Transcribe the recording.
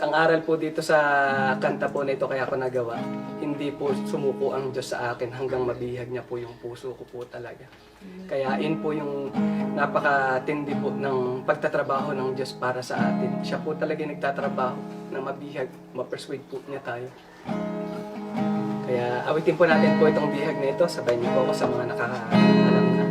ang aral po dito sa kanta po nito kaya ako nagawa, hindi po sumuko ang Diyos sa akin hanggang mabihag niya po yung puso ko po talaga. Kaya in po yung napakatindi po ng pagtatrabaho ng Diyos para sa atin. Siya po talaga yung nagtatrabaho na mabihag, ma-persuade po niya tayo. Kaya awitin po natin po itong bihag na ito. Sabay niyo po ako sa mga nakakaalam na.